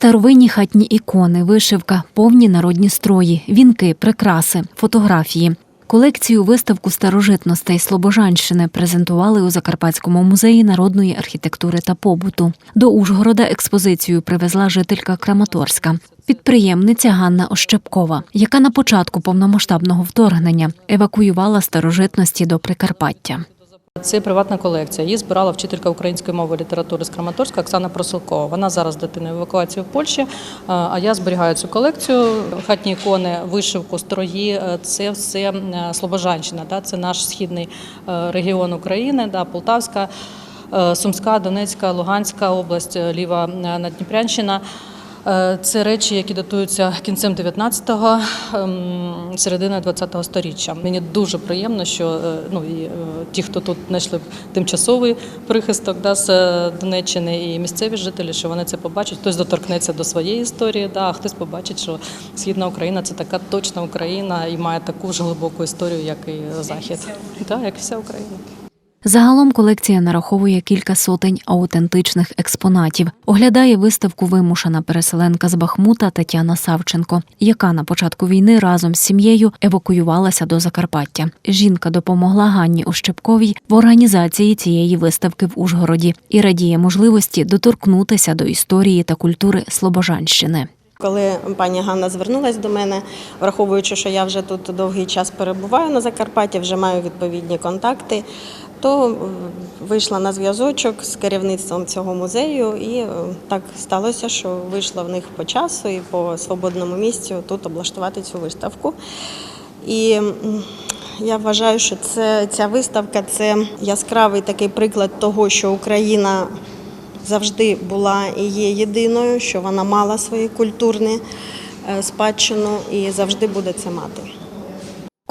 Старовинні хатні ікони, вишивка, повні народні строї, вінки, прикраси, фотографії. Колекцію виставку старожитностей Слобожанщини презентували у Закарпатському музеї народної архітектури та побуту. До Ужгорода експозицію привезла жителька Краматорська, підприємниця Ганна Ощепкова, яка на початку повномасштабного вторгнення евакуювала старожитності до Прикарпаття. Це приватна колекція. Її збирала вчителька української мови і літератури з Краматорська Оксана Просилкова. Вона зараз дитина евакуації в Польщі. А я зберігаю цю колекцію. Хатні ікони, вишивку, строї е, це все е, Слобожанщина. Да? Це наш східний е, регіон України? Полтавська, е, Сумська, Донецька, Луганська область, е, Ліва е, Надніпрянщина. Е, Це речі, які датуються кінцем 19-го, ем, 20-го сторіччя. Мені дуже приємно, що е, ну і е, ті, хто тут знайшли тимчасовий прихисток да, з Донеччини, і місцеві жителі, що вони це побачать. Хтось доторкнеться до своєї історії, да, а хтось побачить, що східна Україна це така точна Україна і має таку ж глибоку історію, як і Захід, Так, як і вся Україна. Загалом колекція нараховує кілька сотень аутентичних експонатів. Оглядає виставку вимушена переселенка з Бахмута Тетяна Савченко, яка на початку війни разом з сім'єю евакуювалася до Закарпаття. Жінка допомогла Ганні Ощепковій в організації цієї виставки в Ужгороді і радіє можливості доторкнутися до історії та культури Слобожанщини. Коли пані Ганна звернулася до мене, враховуючи, що я вже тут довгий час перебуваю на Закарпатті, вже маю відповідні контакти, то вийшла на зв'язочок з керівництвом цього музею, і е, так сталося, що вийшла в них по часу і по свободному місцю тут облаштувати цю виставку. І я вважаю, що це ця виставка це яскравий такий приклад того, що Україна завжди була і є єдиною, що вона мала свою культурну е, спадщину і завжди буде це мати.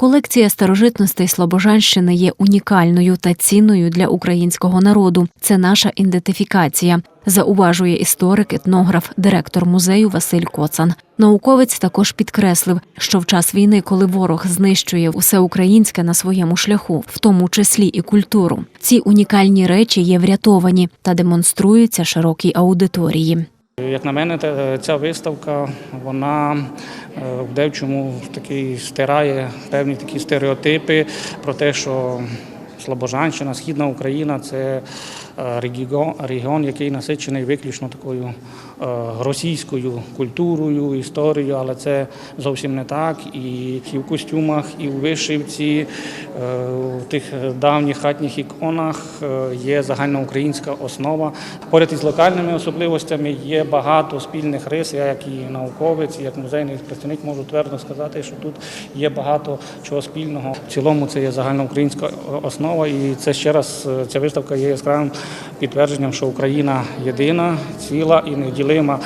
Колекція старожитностей Слобожанщини є унікальною та цінною для українського народу. Це наша ідентифікація, зауважує історик, етнограф, директор музею Василь Коцан. Науковець також підкреслив, що в час війни, коли ворог знищує усе українське на своєму шляху, в тому числі і культуру, ці унікальні речі є врятовані та демонструються широкій аудиторії. Як на мене, ця виставка вона е, в девчому такий стирає певні такі стереотипи про те, що Слобожанщина, Східна Україна це регіон, регіон, який насичений виключно такою е, російською культурою, історією, але це зовсім не так. І в костюмах, і в вишивці, е, в тих давніх хатніх іконах е, є загальноукраїнська основа. Поряд із локальними особливостями є багато спільних рис. Я як і науковець, і як музейний представник можу твердо сказати, що тут є багато чого спільного. В цілому це є загальноукраїнська основа, і це ще раз е, ця виставка є яскравим підтвердженням, що Україна єдина, ціла і неділима.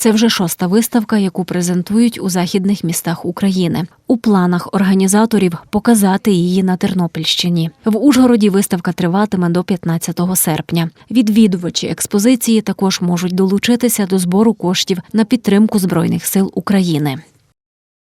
Це вже шоста виставка, яку презентують у західних містах України. У планах організаторів показати її на Тернопільщині. В Ужгороді виставка триватиме до 15 серпня. Відвідувачі експозиції також можуть долучитися до збору коштів на підтримку збройних сил України.